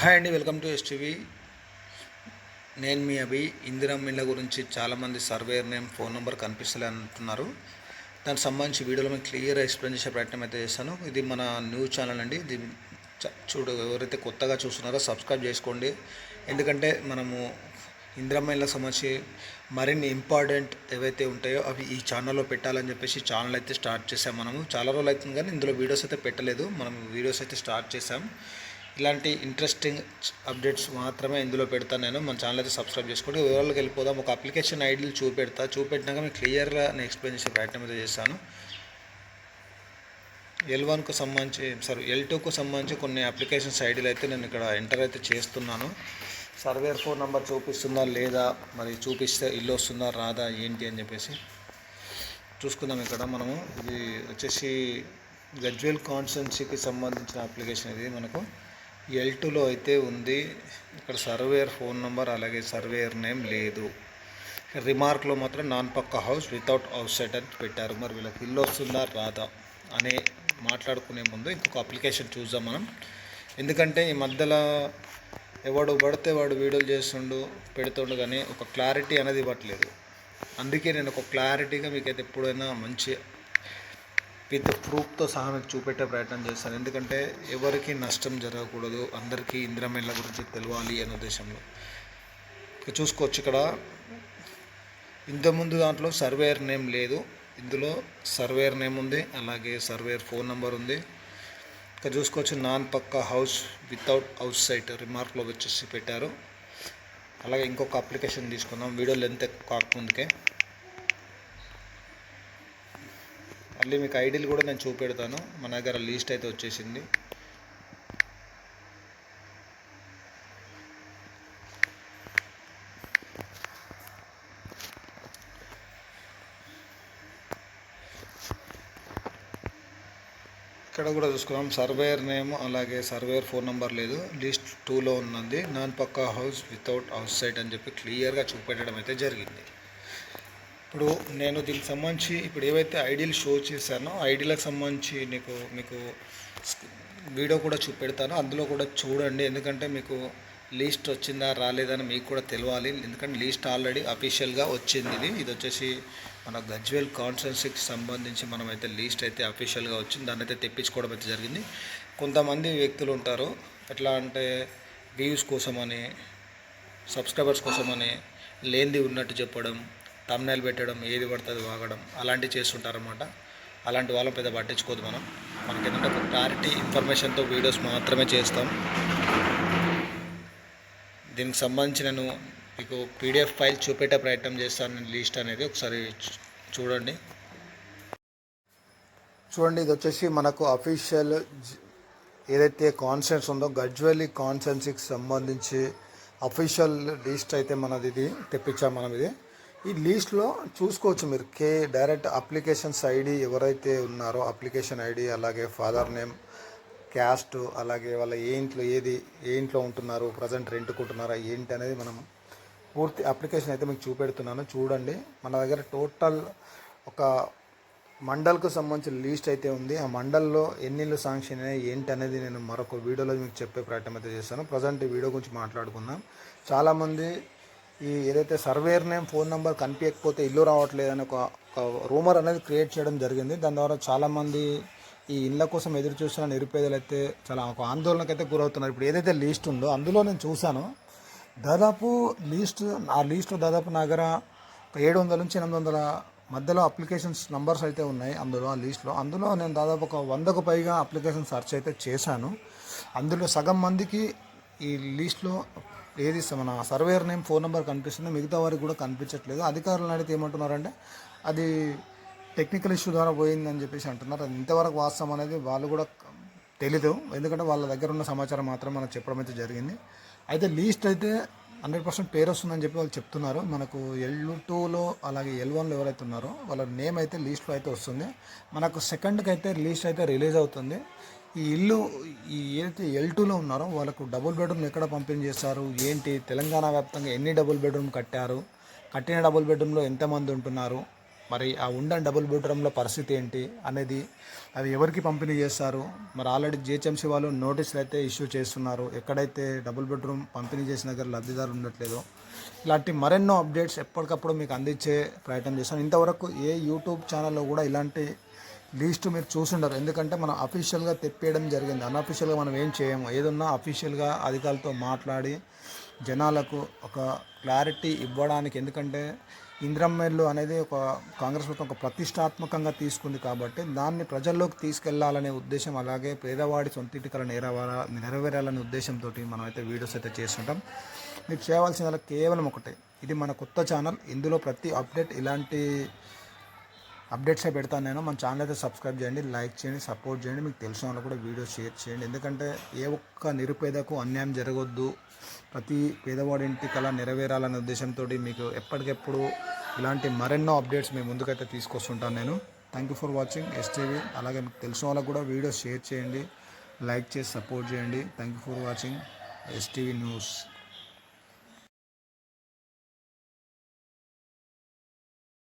Hi అండి welcome to STV. నేను మీ అభి. ఇందిరం ఇళ్ళ గురించి చాలామంది సర్వేర్ నేమ్ ఫోన్ నెంబర్ కనిపిస్తలే అంటున్నారు దానికి సంబంధించి వీడియోలో మేము క్లియర్ ఎక్స్ప్లెయిన్ చేసే ప్రయత్నం అయితే చేస్తాను ఇది మన న్యూస్ ఛానల్ అండి. ఇది చ- చూడు ఎవరైతే కొత్తగా చూస్తున్నారో సబ్స్క్రైబ్ చేసుకోండి. ఎందుకంటే మనము ఇందిరమ్మ ఇళ్ళకి సంబంధించి మరిన్ని ఇంపార్టెంట్ ఏవైతే ఉంటాయో అవి ఈ ఛానల్లో పెట్టాలని చెప్పేసి ఛానల్ అయితే స్టార్ట్ చేసాం మనము. చాలా రోజులు అవుతుంది కానీ ఇందులో వీడియోస్ అయితే పెట్టలేదు. మనం వీడియోస్ అయితే స్టార్ట్ చేసాం ఇలాంటి ఇంట్రెస్టింగ్ అప్డేట్స్ మాత్రమే ఇందులో పెడతాను నేను. మన ఛానల్ అయితే సబ్స్క్రైబ్ చేసుకోండి. వివరాలకు వెళ్ళిపోదాం. ఒక అప్లికేషన్ ఐడీలు చూపెడతా. చూపెట్టినాక మీకు క్లియర్గా నేను ఎక్స్ప్లెయిన్ చేసే ప్రయత్నం అయితే చేస్తాను ఎల్ వన్కు సంబంధించి సారీ ఎల్ టూకు సంబంధించి కొన్ని అప్లికేషన్స్ ఐడీలు అయితే నేను ఇక్కడ ఎంటర్ అయితే చేస్తున్నాను. సర్వేర్ ఫోన్ నెంబర్ చూపిస్తుందా లేదా? మరి చూపిస్తే ఇల్లు వస్తుందా రాదా ఏంటి అని చెప్పేసి చూసుకుందాం ఇక్కడ మనము. ఇది వచ్చేసి గజ్వేల్ కాన్స్టెన్సీకి సంబంధించిన అప్లికేషన్ ఇది మనకు. ఎల్ టూలో అయితే ఉంది. ఇక్కడ సర్వేయర్ ఫోన్ నెంబర్ అలాగే సర్వేయర్ నేమ్ లేదు. రిమార్క్లో మాత్రం non pucca house without house set అని పెట్టారు. మరి వీళ్ళకి ఇల్లు వస్తుందా రాదా అనే మాట్లాడుకునే ముందు ఇంకొక అప్లికేషన్ చూద్దాం మనం. ఎందుకంటే ఈ మధ్యలో ఎవడు పడితే వాడు వీడియోలు చేస్తుండు పెడుతుండు కానీ ఒక క్లారిటీ అనేది ఇవ్వట్లేదు. అందుకే నేను ఒక క్లారిటీగా మీకైతే ఎప్పుడైనా మంచి విత్ ప్రూఫ్తో సహా మీకు చూపెట్టే ప్రయత్నం చేస్తాను. ఎందుకంటే ఎవరికి నష్టం జరగకూడదు అందరికీ ఇంద్రమేళ్ళ గురించి తెలియాలి అనే ఉద్దేశంలో. ఇక చూసుకోవచ్చు ఇక్కడ. ఇంతకుముందు దాంట్లో సర్వేయర్ నేమ్ లేదు. ఇందులో సర్వేయర్ నేమ్ ఉంది అలాగే సర్వేయర్ ఫోన్ నెంబర్ ఉంది. ఇక్కడ చూసుకోవచ్చు non pucca house without house site రిమార్క్లో వచ్చేసి పెట్టారు. అలాగే ఇంకొక అప్లికేషన్ తీసుకుందాం. వీడియో లెంత్ కాకముందుకే. మళ్ళీ మీకు ఐడీలు కూడా నేను చూపెడతాను. మన దగ్గర లీస్ట్ అయితే వచ్చేసింది. ఇక్కడ కూడా చూసుకున్నాం. సర్వేయర్ నేమ్ అలాగే సర్వేయర్ ఫోన్ నెంబర్ లేదు. లిస్ట్ టూలో ఉన్నది. Non pucca house without house site అని చెప్పి క్లియర్గా చూపెట్టడం అయితే జరిగింది. ఇప్పుడు నేను దీనికి సంబంధించి ఇప్పుడు ఏవైతే ఐడియల్ షో చేశానో ఐడీలకు సంబంధించి నీకు మీకు వీడియో కూడా చూపెడతాను. అందులో కూడా చూడండి. ఎందుకంటే మీకు లీస్ట్ వచ్చిందా రాలేదని మీకు కూడా తెలియాలి ఎందుకంటే లీస్ట్ ఆల్రెడీ అఫీషియల్గా వచ్చింది ఇది. ఇది వచ్చేసి మన గజ్వేల్ కాన్స్టెన్సీకి సంబంధించి మనమైతే లీస్ట్ అయితే అఫీషియల్గా వచ్చింది. దాన్ని అయితే తెప్పించుకోవడం అయితే జరిగింది. కొంతమంది వ్యక్తులు ఉంటారు. ఎట్లా అంటే వ్యూస్ కోసమని సబ్స్క్రైబర్స్ కోసమని లేనిది ఉన్నట్టు చెప్పడం తమ్నైల్ పెట్టడం ఏది పడుతుంది వాగడం అలాంటివి చేస్తుంటారనమాట అలాంటి వాళ్ళని పెద్ద పట్టించుకోదు మనం. మనకి ఏంటంటే ఒక క్లారిటీ ఇన్ఫర్మేషన్తో వీడియోస్ మాత్రమే చేస్తాం. దీనికి సంబంధించి నేను మీకు పీడిఎఫ్ ఫైల్ చూపెట్టే ప్రయత్నం చేస్తాను. నేను లిస్ట్ అనేది ఒకసారి చూడండి. చూడండి ఇది వచ్చేసి మనకు అఫీషియల్ ఏదైతే కాన్సెన్స్ ఉందో గజ్వెల్లి కాన్సెన్స్కి సంబంధించి అఫీషియల్ లిస్ట్ అయితే మనది ఇది తెప్పించాం మనం ఇది. ఈ లీస్ట్లో చూసుకోవచ్చు మీరు. కే డైరెక్ట్ అప్లికేషన్స్ ఐడి ఎవరైతే ఉన్నారో అప్లికేషన్ ఐడి అలాగే ఫాదర్ నేమ్ క్యాస్ట్ అలాగే వాళ్ళ ఏ ఇంట్లో ఏది ఏ ఇంట్లో ఉంటున్నారు ప్రజెంట్ రెంట్కుంటున్నారా ఏంటి అనేది మనం పూర్తి అప్లికేషన్ అయితే మీకు చూపెడుతున్నాను. చూడండి. మన దగ్గర టోటల్ ఒక మండల్కు సంబంధించిన లీస్ట్ అయితే ఉంది. ఆ మండల్లో ఎన్ని శాంక్షన్ అయినాయి ఏంటి అనేది నేను మరొక వీడియోలో మీకు చెప్పే ప్రయత్నం అయితే చేస్తాను. ప్రజెంట్ ఈ వీడియో గురించి మాట్లాడుకుందాం. చాలామంది ఈ ఏదైతే సర్వేర్ నేమ్ ఫోన్ నెంబర్ కనిపించకపోతే ఇల్లు రావట్లేదు ఒక ఒక రూమర్ అనేది క్రియేట్ చేయడం జరిగింది. దాని ద్వారా చాలామంది ఈ ఇళ్ళ కోసం ఎదురు చూస్తున్న నిరుపేదలు అయితే చాలా ఒక ఆందోళనకు అయితే గురవుతున్నారు. ఇప్పుడు ఏదైతే లీస్ట్ ఉందో అందులో నేను చూశాను దాదాపు లీస్ట్ ఆ లీస్ట్లో దాదాపు నా దగ్గర ఒక ఏడు వందల నుంచి ఎనిమిది వందల మధ్యలో అప్లికేషన్స్ నంబర్స్ అయితే ఉన్నాయి అందులో ఆ లీస్ట్లో. అందులో నేను దాదాపు ఒక వందకు పైగా అప్లికేషన్ సెర్చ్ అయితే చేశాను. అందులో సగం మందికి ఈ లీస్ట్లో ఏది స- మన సర్వేయర్ నేమ్ ఫోన్ నెంబర్ కనిపిస్తుంది. మిగతా వారికి కూడా కనిపించట్లేదు. అధికారులను అడిగితే ఏమంటున్నారంటే అది టెక్నికల్ ఇష్యూ ద్వారా పోయిందని చెప్పేసి అంటున్నారు. అది ఇంతవరకు వాస్తవం అనేది వాళ్ళు కూడా తెలీదు. ఎందుకంటే వాళ్ళ దగ్గర ఉన్న సమాచారం మాత్రం మనకు చెప్పడం అయితే జరిగింది. అయితే లీస్ట్ అయితే హండ్రెడ్ పర్సెంట్ పేరు వస్తుందని చెప్పి వాళ్ళు చెప్తున్నారు. మనకు ఎల్ టూలో అలాగే ఎల్ వన్లో ఎవరైతే ఉన్నారో వాళ్ళ నేమ్ అయితే లీస్ట్లో అయితే వస్తుంది. మనకు సెకండ్కి అయితే లీస్ట్ అయితే రిలీజ్ అవుతుంది. ఈ ఇల్లు ఈ ఏదైతే ఎల్ టూలో ఉన్నారో వాళ్ళకు డబుల్ బెడ్రూమ్ ఎక్కడ పంపిణీ చేస్తారు ఏంటి? తెలంగాణ వ్యాప్తంగా ఎన్ని డబుల్ బెడ్రూమ్ కట్టారు? కట్టిన డబుల్ బెడ్రూమ్లో ఎంతమంది ఉంటున్నారు? మరి ఆ ఉండని డబుల్ బెడ్రూమ్లో పరిస్థితి ఏంటి అనేది అవి ఎవరికి పంపిణీ చేస్తారు మరి ఆల్రెడీ జిహెచ్ఎంసీ వాళ్ళు నోటీసులు అయితే ఇష్యూ చేస్తున్నారు. ఎక్కడైతే డబుల్ బెడ్రూమ్ పంపిణీ చేసిన దగ్గర లబ్ధిదారు ఉండట్లేదో. ఇలాంటి మరెన్నో అప్డేట్స్ ఎప్పటికప్పుడు మీకు అందించే ప్రయత్నం చేస్తాను. ఇంతవరకు ఏ యూట్యూబ్ ఛానల్లో కూడా ఇలాంటి లీస్ట్ మీరు చూసుండరు. ఎందుకంటే మనం అఫీషియల్గా తెప్పేయడం జరిగింది. అన్అఫీషియల్గా మనం ఏం చేయము. ఏదన్నా అఫీషియల్గా అధికారులతో మాట్లాడి జనాలకు ఒక క్లారిటీ ఇవ్వడానికి ఎందుకంటే ఇంద్రమ్మెల్లు అనేది ఒక కాంగ్రెస్ ప్రభుత్వం ఒక ప్రతిష్టాత్మకంగా తీసుకుంది కాబట్టి దాన్ని ప్రజల్లోకి తీసుకెళ్ళాలనే ఉద్దేశం అలాగే పేదవాడి సొంత ఇటుకల నెరవేర నెరవేరాలనే ఉద్దేశంతో మనం అయితే వీడియోస్ అయితే చేస్తుంటాం. మీరు చేయవలసిన కేవలం ఒకటే. ఇది మన కొత్త ఛానల్. ఇందులో ప్రతి అప్డేట్ ఇలాంటి అప్డేట్సే పెడతాను నేను. మన ఛానల్ అయితే సబ్స్క్రైబ్ చేయండి లైక్ చేయండి సపోర్ట్ చేయండి. మీకు తెలిసిన వాళ్ళు కూడా వీడియో షేర్ చేయండి. ఎందుకంటే ఏ ఒక్క నిరుపేదకు అన్యాయం జరగొద్దు. ప్రతి పేదవాడి ఇంటి కళ నెరవేరాలనే ఉద్దేశంతో మీకు ఎప్పటికెప్పుడు ఇలాంటి మరెన్నో అప్డేట్స్ మేము ముందుకైతే తీసుకొస్తుంటాను నేను. Thank you for watching STV అలాగే మీకు తెలిసిన వాళ్ళకు కూడా వీడియో షేర్ చేయండి లైక్ చేసి సపోర్ట్ చేయండి. Thank you for watching STV news